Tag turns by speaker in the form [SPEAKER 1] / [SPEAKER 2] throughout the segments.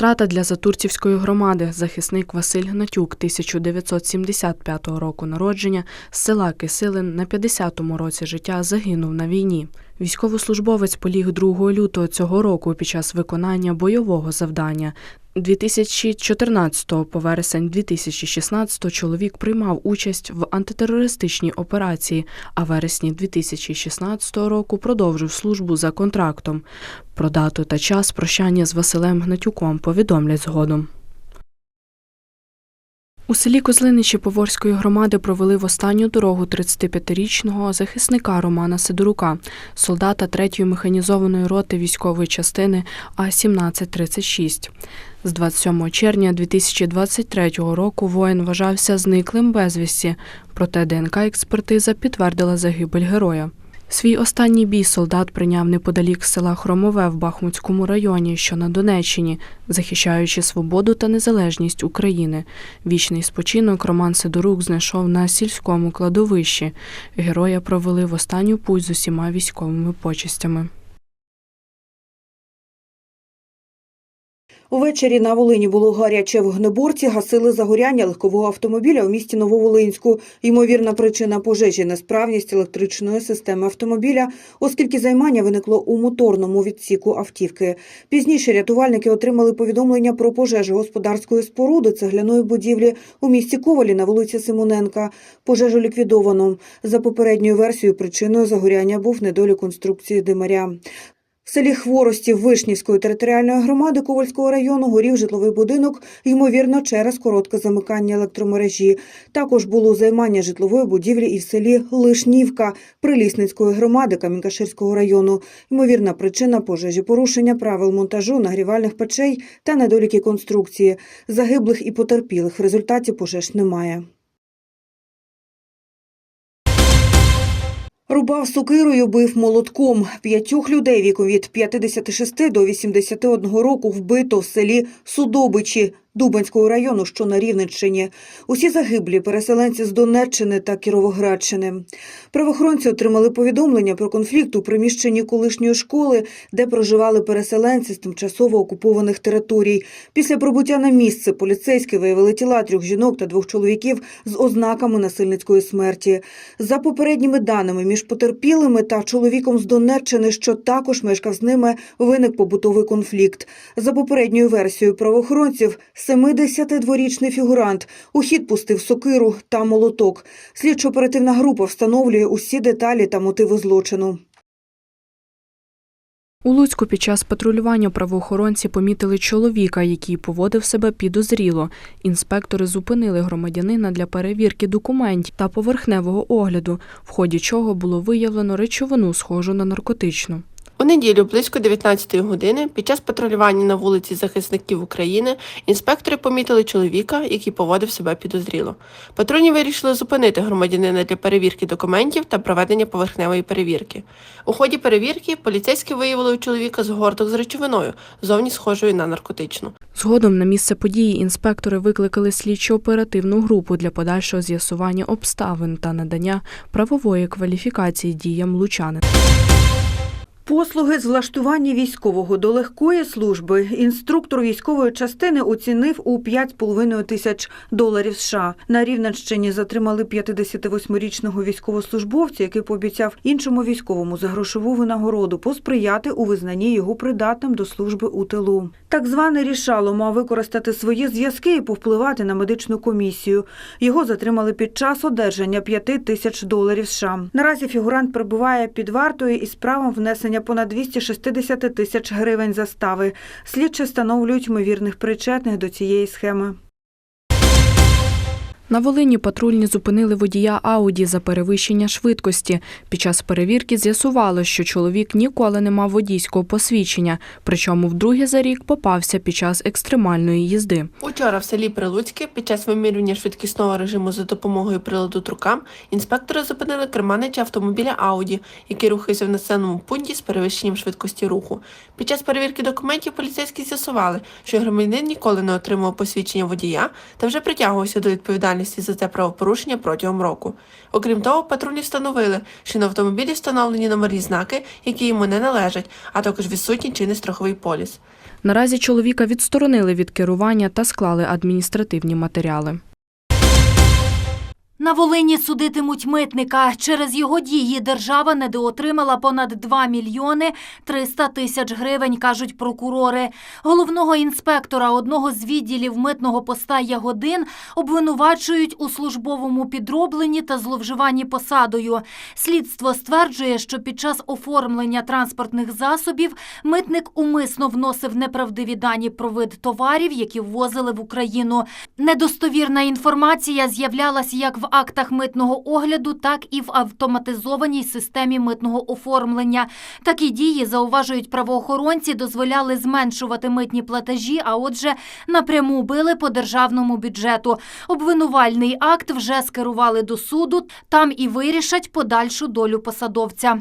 [SPEAKER 1] Втрата для Затурцівської громади. Захисник Василь Гнатюк, 1975 року народження, з села Кисилин на 50-му році життя загинув на війні. Військовослужбовець поліг 2 лютого цього року під час виконання бойового завдання. 2014 по вересень 2016 чоловік приймав участь в антитерористичній операції, а вересні 2016 року продовжив службу за контрактом. Про дату та час прощання з Василем Гнатюком повідомлять згодом. У селі Козлиничі Поворської громади провели в останню дорогу 35-річного захисника Романа Сидорука, солдата 3-ї механізованої роти військової частини А-1736. З 27 червня 2023 року воїн вважався зниклим безвісті, проте ДНК-експертиза підтвердила загибель героя. Свій останній бій солдат прийняв неподалік села Хромове в Бахмутському районі, що на Донеччині, захищаючи свободу та незалежність України. Вічний спочинок Роман Сидорук знайшов на сільському кладовищі. Героя провели в останню путь з усіма військовими почестями.
[SPEAKER 2] Увечері на Волині було гаряче. Вогнеборці гасили загоряння легкового автомобіля у місті Нововолинську. Ймовірна причина пожежі – несправність електричної системи автомобіля, оскільки займання виникло у моторному відсіку автівки. Пізніше рятувальники отримали повідомлення про пожежу господарської споруди цегляної будівлі у місті Ковалі на вулиці Симоненка. Пожежу ліквідовано. За попередньою версією, причиною загоряння був недолік конструкції димаря. Селі Хворостів Вишнівської територіальної громади Ковальського району горів житловий будинок, ймовірно, через коротке замикання електромережі. Також було займання житлової будівлі і в селі Лишнівка Прилісницької громади Камінкаширського району. Ймовірна причина пожежі порушення правил монтажу нагрівальних печей та недоліки конструкції. Загиблих і потерпілих в результаті пожеж немає. Рубав сокирою, бив молотком. П'ятьох людей віком від 56 до 81 року вбито в селі Судобичі Дубанського району, що на Рівненщині. Усі загиблі переселенці з Донеччини та Кіровоградщини. Правоохоронці отримали повідомлення про конфлікт у приміщенні колишньої школи, де проживали переселенці з тимчасово окупованих територій. Після прибуття на місце поліцейські виявили тіла трьох жінок та двох чоловіків з ознаками насильницької смерті. За попередніми даними, між потерпілими та чоловіком з Донеччини, що також мешкав з ними, виник побутовий конфлікт. За попередньою версією правоохоронців, 72-річний фігурант у хід пустив сокиру та молоток. Слідчо-оперативна група встановлює усі деталі та мотиви злочину.
[SPEAKER 1] У Луцьку під час патрулювання правоохоронці помітили чоловіка, який поводив себе підозріло. Інспектори зупинили громадянина для перевірки документів та поверхневого огляду, в ході чого було виявлено речовину, схожу на наркотичну.
[SPEAKER 3] У неділю близько 19-ї години під час патрулювання на вулиці захисників України інспектори помітили чоловіка, який поводив себе підозріло. Патрульні вирішили зупинити громадянина для перевірки документів та проведення поверхневої перевірки. У ході перевірки поліцейські виявили у чоловіка згорток з речовиною, зовні схожою на наркотичну.
[SPEAKER 1] Згодом на місце події інспектори викликали слідчо-оперативну групу для подальшого з'ясування обставин та надання правової кваліфікації діям лучанина.
[SPEAKER 2] Послуги з влаштування військового до легкої служби інструктор військової частини оцінив у 5,5 тисяч доларів США. На Рівненщині затримали 58-річного військовослужбовця, який пообіцяв іншому військовому за грошову винагороду посприяти у визнанні його придатним до служби у тилу. Так званий рішало мав використати свої зв'язки і повпливати на медичну комісію. Його затримали під час одержання 5 тисяч доларів США. Наразі фігурант перебуває під вартою із правом внесення понад 260 тисяч гривень застави. Слідчі встановлюють ймовірних причетних до цієї схеми.
[SPEAKER 1] На Волині патрульні зупинили водія Ауді за перевищення швидкості. Під час перевірки з'ясувало, що чоловік ніколи не мав водійського посвідчення, причому вдруге за рік попався під час екстремальної їзди.
[SPEAKER 3] Учора в селі Прилуцьке під час вимірювання швидкісного режиму за допомогою приладу трукам інспектори зупинили керманича автомобіля Ауді, який рухався в населеному пункті з перевищенням швидкості руху. Під час перевірки документів поліцейські з'ясували, що громадянин ніколи не отримав посвідчення водія та вже притягувався до відповідальності відповідальності за це правопорушення протягом року. Окрім того, патрульні встановили, що на автомобілі встановлені номерні знаки, які йому не належать, а також відсутній чинний страховий поліс.
[SPEAKER 1] Наразі чоловіка відсторонили від керування та склали адміністративні матеріали.
[SPEAKER 4] На Волині судитимуть митника. Через його дії держава недоотримала понад 2 мільйони 300 тисяч гривень, кажуть прокурори. Головного інспектора одного з відділів митного поста Ягодин обвинувачують у службовому підробленні та зловживанні посадою. Слідство стверджує, що під час оформлення транспортних засобів митник умисно вносив неправдиві дані про вид товарів, які ввозили в Україну. Недостовірна інформація з'являлась як в актах митного огляду, так і в автоматизованій системі митного оформлення. Такі дії, зауважують правоохоронці, дозволяли зменшувати митні платежі, а отже, напряму били по державному бюджету. Обвинувальний акт вже скерували до суду, там і вирішать подальшу долю посадовця.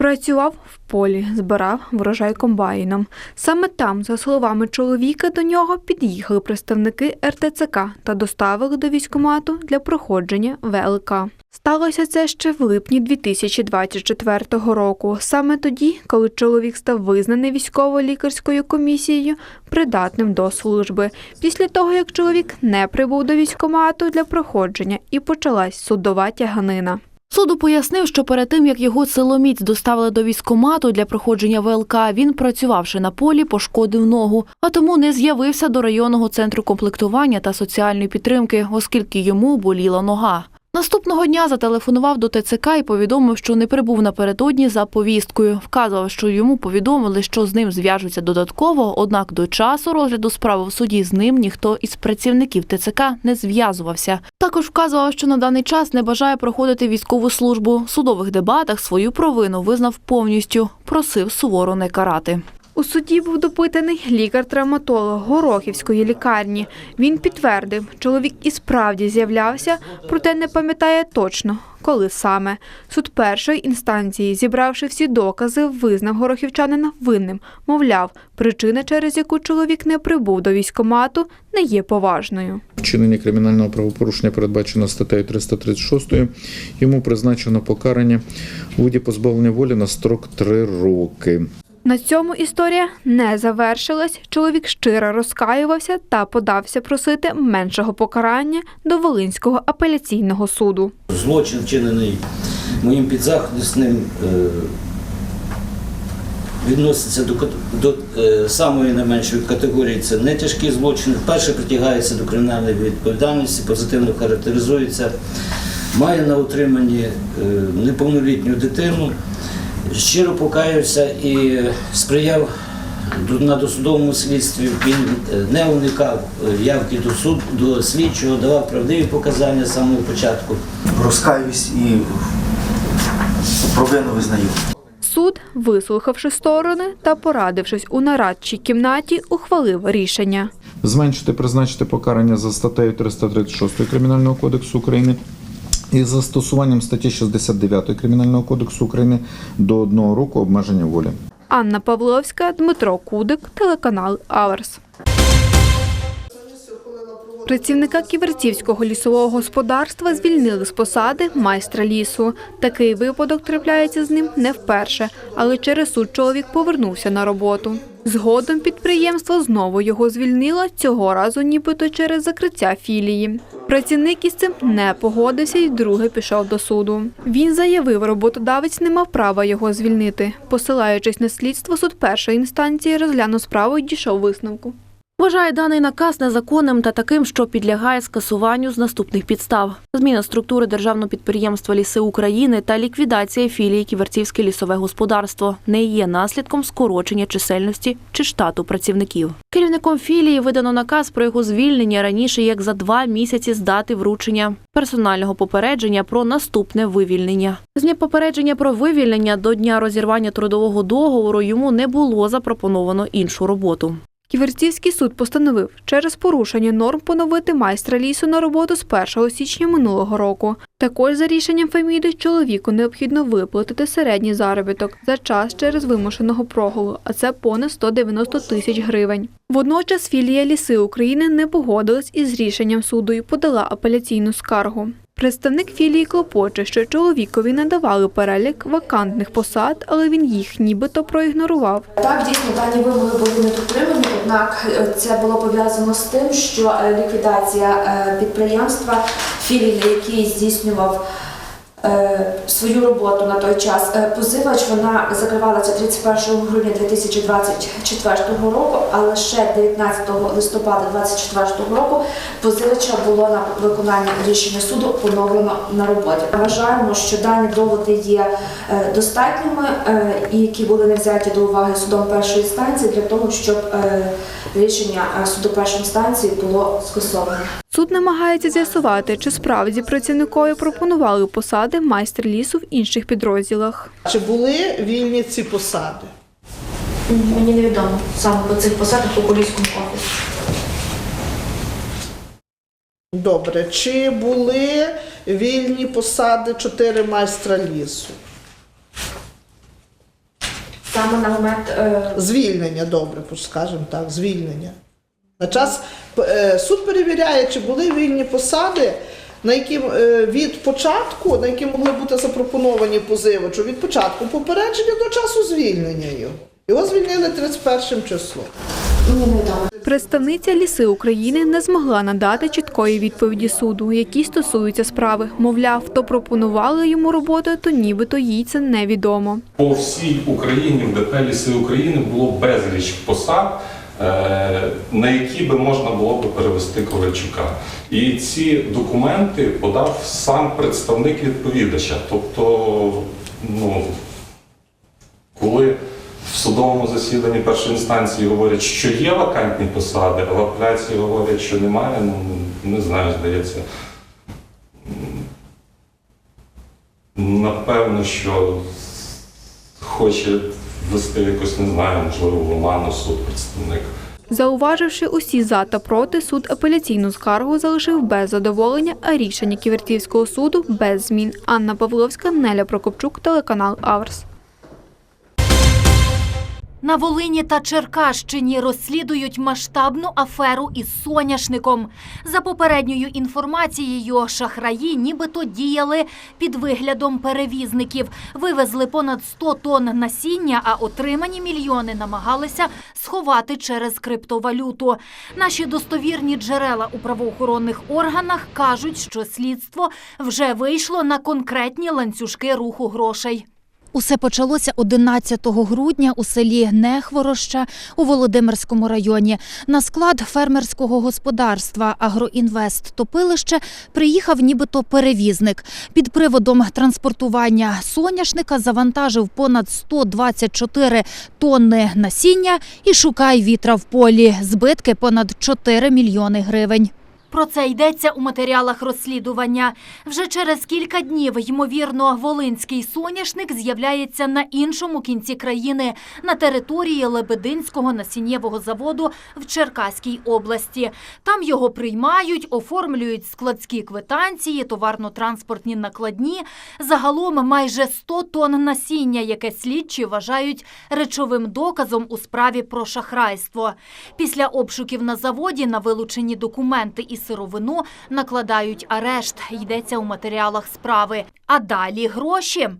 [SPEAKER 5] Працював в полі, збирав врожай комбайном. Саме там, за словами чоловіка, до нього під'їхали представники РТЦК та доставили до військкомату для проходження ВЛК. Сталося це ще в липні 2024 року, саме тоді, коли чоловік став визнаний військово-лікарською комісією придатним до служби. Після того, як чоловік не прибув до військкомату для проходження, і почалась судова тяганина.
[SPEAKER 6] Суду пояснив, що перед тим, як його силоміць доставили до військомату для проходження ВЛК, він, працювавши на полі, пошкодив ногу, а тому не з'явився до районного центру комплектування та соціальної підтримки, оскільки йому боліла нога. Наступного дня зателефонував до ТЦК і повідомив, що не прибув напередодні за повісткою. Вказував, що йому повідомили, що з ним зв'яжуться додатково, однак до часу розгляду справи в суді з ним ніхто із працівників ТЦК не зв'язувався. Також вказував, що на даний час не бажає проходити військову службу. В судових дебатах свою провину визнав повністю, просив суворо не карати.
[SPEAKER 5] У суді був допитаний лікар-травматолог Горохівської лікарні. Він підтвердив, чоловік і справді з'являвся, проте не пам'ятає точно, коли саме. Суд першої інстанції, зібравши всі докази, визнав горохівчанина винним. Мовляв, причина, через яку чоловік не прибув до військкомату, не є поважною.
[SPEAKER 7] Вчинення кримінального правопорушення передбачено статтею 336. Йому призначено покарання у позбавлення волі на строк 3 роки.
[SPEAKER 5] На цьому історія не завершилась. Чоловік щиро розкаювався та подався просити меншого покарання до Волинського апеляційного суду.
[SPEAKER 8] Злочин вчинений моїм підзахисним е, відноситься до, до е, самої найменшої категорії. Це не тяжкі злочини. Вперше притягається до кримінальної відповідальності, позитивно характеризується, має на утриманні е, неповнолітню дитину. Щиро покаявся і сприяв на досудовому слідстві. Він е, не уникав е, явки до суду, до слідчого, давав правдиві показання з самого початку.
[SPEAKER 9] розкаюсь і провину визнаю.
[SPEAKER 5] Суд, вислухавши сторони та порадившись у нарадчій кімнаті, ухвалив рішення.
[SPEAKER 7] Зменшити призначити покарання за статтею 336 Кримінального кодексу України і застосуванням статті 69 Кримінального кодексу України до одного року обмеження волі.
[SPEAKER 5] Анна Павловська, Дмитро Кудик, телеканал Аверс. Працівника Ківерцівського лісового господарства звільнили з посади майстра лісу. Такий випадок трапляється з ним не вперше, але через суд чоловік повернувся на роботу. Згодом підприємство знову його звільнило, цього разу нібито через закриття філії. Працівник із цим не погодився і вдруге пішов до суду. Він заявив, роботодавець не мав права його звільнити. Посилаючись на слідство, суд першої інстанції розглянув справу і дійшов висновку.
[SPEAKER 6] Вважає даний наказ незаконним та таким, що підлягає скасуванню з наступних підстав: зміна структури державного підприємства Ліси України та ліквідація філії Ківерцівське лісове господарство не є наслідком скорочення чисельності чи штату працівників. Керівником філії видано наказ про його звільнення раніше як за два місяці з дати вручення персонального попередження про наступне вивільнення. З дня попередження про вивільнення до дня розірвання трудового договору йому не було запропоновано іншу роботу.
[SPEAKER 5] Ківерцівський суд постановив через порушення норм поновити майстра лісу на роботу з 1 січня минулого року. Також за рішенням Феміди чоловіку необхідно виплатити середній заробіток за час через вимушеного прогулу, а це понад 190 тисяч гривень. Водночас філія Ліси України не погодилась із рішенням суду і подала апеляційну скаргу. Представник філії клопоче, що чоловікові надавали перелік вакантних посад, але він їх нібито проігнорував.
[SPEAKER 9] Так, дійсно, дані вимоги були не дотримані, однак е, це було пов'язано з тим, що е, ліквідація е, підприємства, філії, який здійснював свою роботу на той час, е, позивач вона закривалася 31 грудня 2024 року, а лише 19 листопада 2024 року позивача було на виконання рішення суду поновлено на роботі. Вважаємо, що дані доводи є е, достатніми е, які були не взяті до уваги судом першої інстанції для того, щоб е, рішення е, суду першої інстанції було скасовано.
[SPEAKER 5] Суд намагається з'ясувати, чи справді працівникові пропонували посади майстер лісу в інших підрозділах.
[SPEAKER 10] Чи були вільні ці посади?
[SPEAKER 9] Мені невідомо саме по цих посадах у поліському офісі.
[SPEAKER 10] Добре. Чи були вільні посади чотири майстра лісу?
[SPEAKER 9] Саме на момент е,
[SPEAKER 10] Звільнення, добре, скажімо так, звільнення. На час е, суд перевіряє, чи були вільні посади, на які е, від початку, на які могли бути запропоновані позивачу, від початку попередження до часу звільнення його. Його звільнили 31 числом.
[SPEAKER 5] Представниця ліси України не змогла надати чіткої відповіді суду, які стосуються справи. Мовляв, хто пропонували йому роботу, то нібито їй це невідомо.
[SPEAKER 11] По всій Україні в ДП «Ліси України було безліч посад, на які би можна було би перевести Ковальчука. І ці документи подав сам представник відповідача. Тобто, ну, коли в судовому засіданні першої інстанції говорять, що є вакантні посади, а в апеляції говорять, що немає, ну не знаю, здається. Напевно, що хоче ввести якось, не знаю, можливо, в суд представник.
[SPEAKER 5] Зауваживши усі за та проти, суд апеляційну скаргу залишив без задоволення, а рішення Ківертівського суду без змін. Анна Павловська, Неля Прокопчук, телеканал Аверс.
[SPEAKER 4] На Волині та Черкащині розслідують масштабну аферу із соняшником. За попередньою інформацією, шахраї нібито діяли під виглядом перевізників. Вивезли понад 100 тонн насіння, а отримані мільйони намагалися сховати через криптовалюту. Наші достовірні джерела у правоохоронних органах кажуть, що слідство вже вийшло на конкретні ланцюжки руху грошей.
[SPEAKER 12] Усе почалося 11 грудня у селі Нехвороща у Володимирському районі. На склад фермерського господарства Агроінвест Топилище приїхав нібито перевізник. Під приводом транспортування соняшника завантажив понад 124 тонни насіння і шукай вітра в полі. Збитки понад 4 мільйони гривень.
[SPEAKER 4] Про це йдеться у матеріалах розслідування. Вже через кілька днів, ймовірно, волинський соняшник з'являється на іншому кінці країни на території Лебединського насіннєвого заводу в Черкаській області. Там його приймають, оформлюють складські квитанції, товарно-транспортні накладні. Загалом майже 100 тонн насіння, яке слідчі вважають речовим доказом у справі про шахрайство. Після обшуків на заводі на вилучені документи і сировину накладають арешт. Йдеться у матеріалах справи. А далі гроші.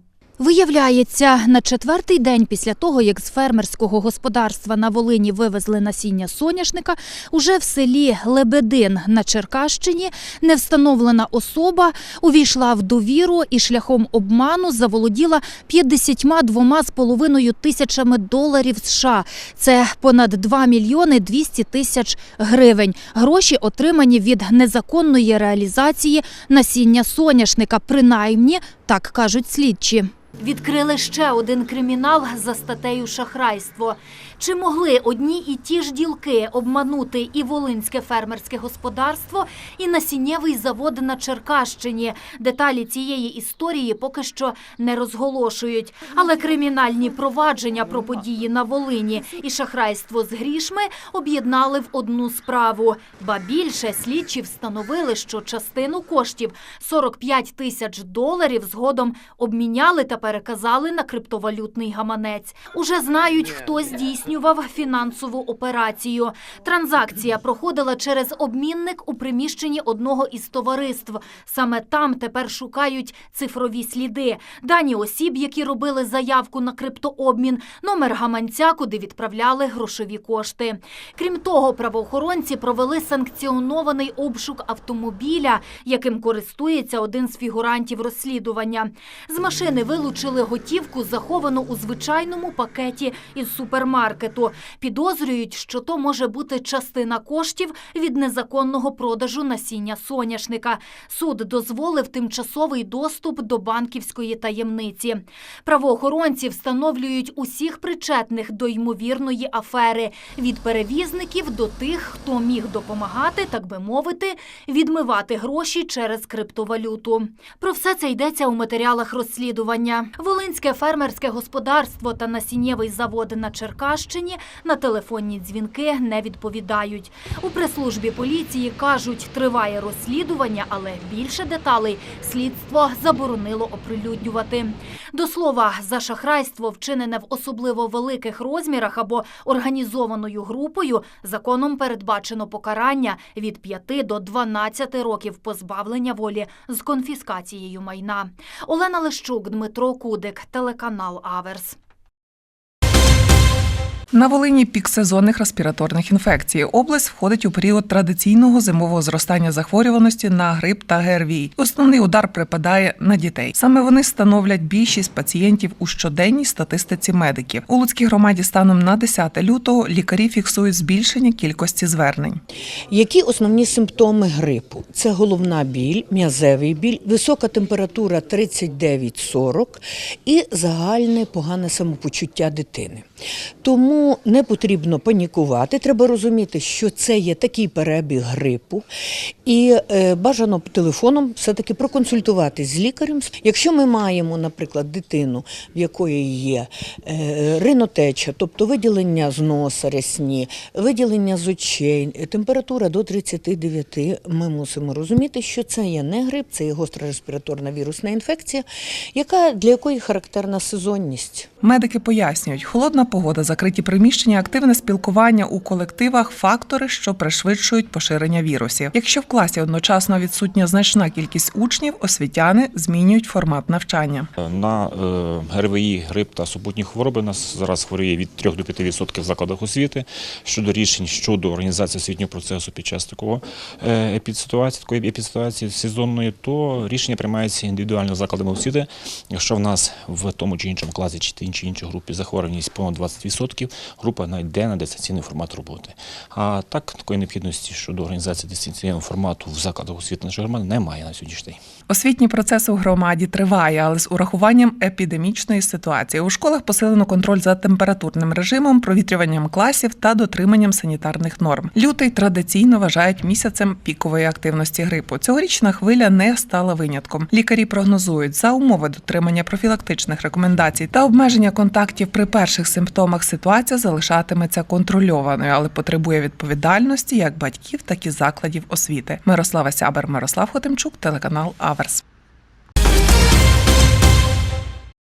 [SPEAKER 12] Виявляється, на четвертий день після того, як з фермерського господарства на Волині вивезли насіння соняшника, уже в селі Лебедин на Черкащині невстановлена особа увійшла в довіру і шляхом обману заволоділа 52,5 тисячами доларів США. Це понад 2 мільйони 200 тисяч гривень. Гроші отримані від незаконної реалізації насіння соняшника, принаймні Так кажуть слідчі.
[SPEAKER 4] Відкрили ще один кримінал за статтею шахрайство. Чи могли одні і ті ж ділки обманути і Волинське фермерське господарство, і насіннєвий завод на Черкащині? Деталі цієї історії поки що не розголошують. Але кримінальні провадження про події на Волині і шахрайство з грішми об'єднали в одну справу. Ба більше слідчі встановили, що частину коштів 45 тисяч доларів згодом обміняли та переказали на криптовалютний гаманець. Уже знають, хто здійснював фінансову операцію. Транзакція проходила через обмінник у приміщенні одного із товариств. Саме там тепер шукають цифрові сліди, дані осіб, які робили заявку на криптообмін, номер гаманця, куди відправляли грошові кошти. Крім того, правоохоронці провели санкціонований обшук автомобіля, яким користується один з фігурантів розслідування. З машини вилучили готівку, заховану у звичайному пакеті із супермаркету. Підозрюють, що то може бути частина коштів від незаконного продажу насіння соняшника. Суд дозволив тимчасовий доступ до банківської таємниці. Правоохоронці встановлюють усіх причетних до ймовірної афери від перевізників до тих, хто міг допомагати, так би мовити, відмивати гроші через криптовалюту. Про все це йдеться у матеріалах розслідування. Волинське фермерське господарство та насіннєвий завод на Черкащині на телефонні дзвінки не відповідають. У прес-службі поліції кажуть, триває розслідування, але більше деталей слідство заборонило оприлюднювати. До слова, за шахрайство, вчинене в особливо великих розмірах або організованою групою, законом передбачено покарання від 5 до 12 років позбавлення волі з конфіскацією майна. Олена Лещук, Дмитро Кудик, телеканал Аверс.
[SPEAKER 13] На Волині пік сезонних респіраторних інфекцій. Область входить у період традиційного зимового зростання захворюваності на грип та ГРВІ. Основний удар припадає на дітей. Саме вони становлять більшість пацієнтів у щоденній статистиці медиків. У Луцькій громаді станом на 10 лютого лікарі фіксують збільшення кількості звернень.
[SPEAKER 14] Які основні симптоми грипу? Це головна біль, м'язевий біль, висока температура 39-40 і загальне погане самопочуття дитини. Тому не потрібно панікувати. Треба розуміти, що це є такий перебіг грипу, і е, бажано телефоном все-таки проконсультуватись з лікарем. Якщо ми маємо, наприклад, дитину, в якої є е, ринотеча, тобто виділення з носа рясні, виділення з очей, температура до 39, ми мусимо розуміти, що це є не грип, це є гостра респіраторна вірусна інфекція, яка для якої характерна сезонність.
[SPEAKER 13] Медики пояснюють, холодна погода, закриті приміщення, активне спілкування у колективах фактори, що пришвидшують поширення вірусів. Якщо в класі одночасно відсутня значна кількість учнів, освітяни змінюють формат навчання.
[SPEAKER 15] На е, ГРВІ, грип та супутні хвороби нас зараз хворіє від 3 до 5% в закладах освіти. Щодо рішень щодо організації освітнього процесу під час такого е, епідситуації, такої епідситуації сезонної, то рішення приймається індивідуально закладами освіти. Якщо в нас в тому чи іншому класі чи чи іншій групі захворюваність понад 20%, група йде на дистанційний формат роботи. А так такої необхідності щодо організації дистанційного формату в закладах освіти нашої громади немає на сьогоднішній день.
[SPEAKER 13] Освітній процес у громаді триває, але з урахуванням епідемічної ситуації. У школах посилено контроль за температурним режимом, провітрюванням класів та дотриманням санітарних норм. Лютий традиційно вважають місяцем пікової активності грипу. Цьогорічна хвиля не стала винятком. Лікарі прогнозують за умови дотримання профілактичних рекомендацій та обмеження контактів при перших симптомах. Ситуація залишатиметься контрольованою, але потребує відповідальності як батьків, так і закладів освіти. Мирослава Сябер, Мирослав Хотимчук, телеканал Аверс.